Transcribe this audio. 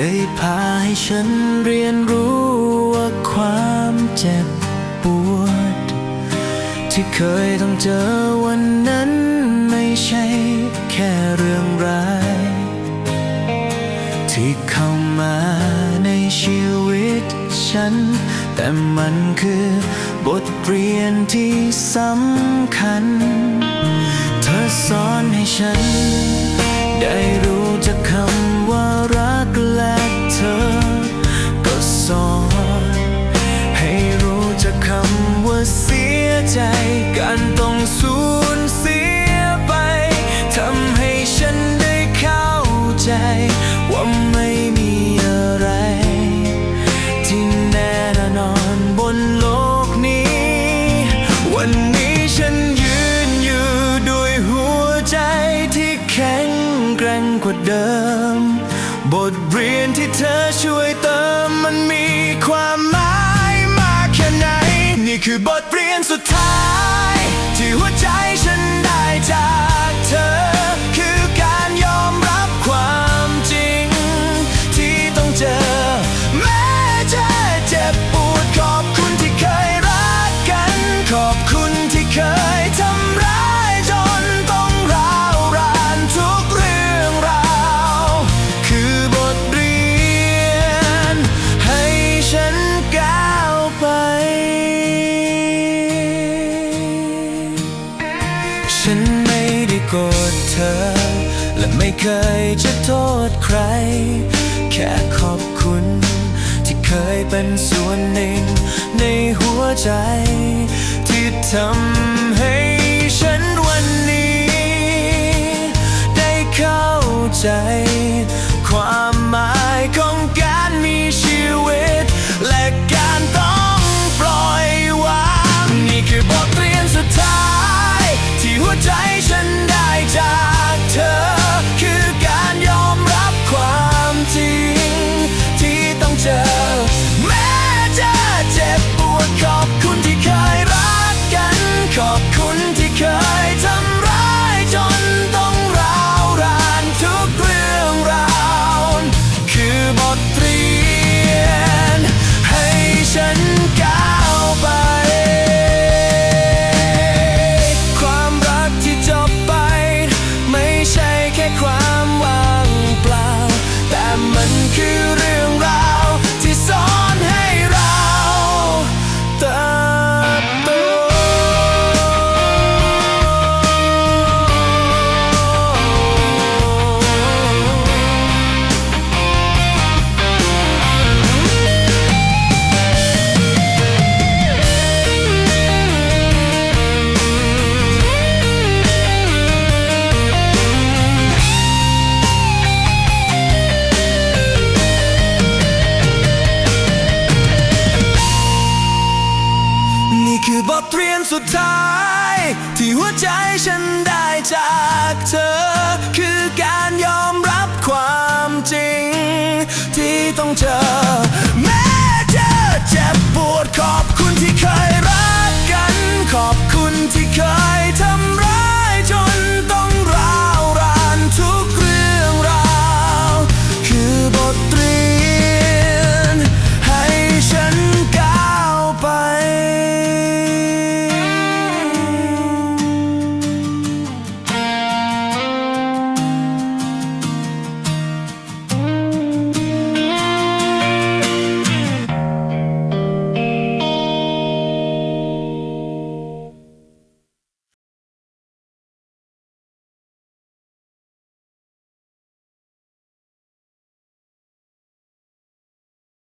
ได้พาให้ฉันเรียนรู้ว่าความเจ็บปวด ที่เคยต้องเจอวันนั้นไม่ใช่แค่เรื่องร้าย ที่เข้ามาในชีวิตฉัน แต่มันคือบทเรียนที่สำคัญ เธอสอนให้ฉัน ได้รู้จักคำว่า ใจการต้องสูญเสียไปทำให้ฉันได้เข้าใจว่าไม่มีอะไรที่แน่นอนบนโลกนี้ วันนี้ฉันยืนอยู่ด้วยหัวใจที่แข็งแกร่งกว่าเดิม บทเรียนที่เธอช่วยเติมมันมีความหมายมากแค่ไหน นี่คือบทเรียนสุด ไม่เคยจะโทษใคร แค่ขอบคุณ ที่เคยเป็นส่วนหนึ่ง ในหัวใจที่ทำ หัวใจฉันได้จากเธอ คือการยอมรับความจริง ที่ต้องเจอ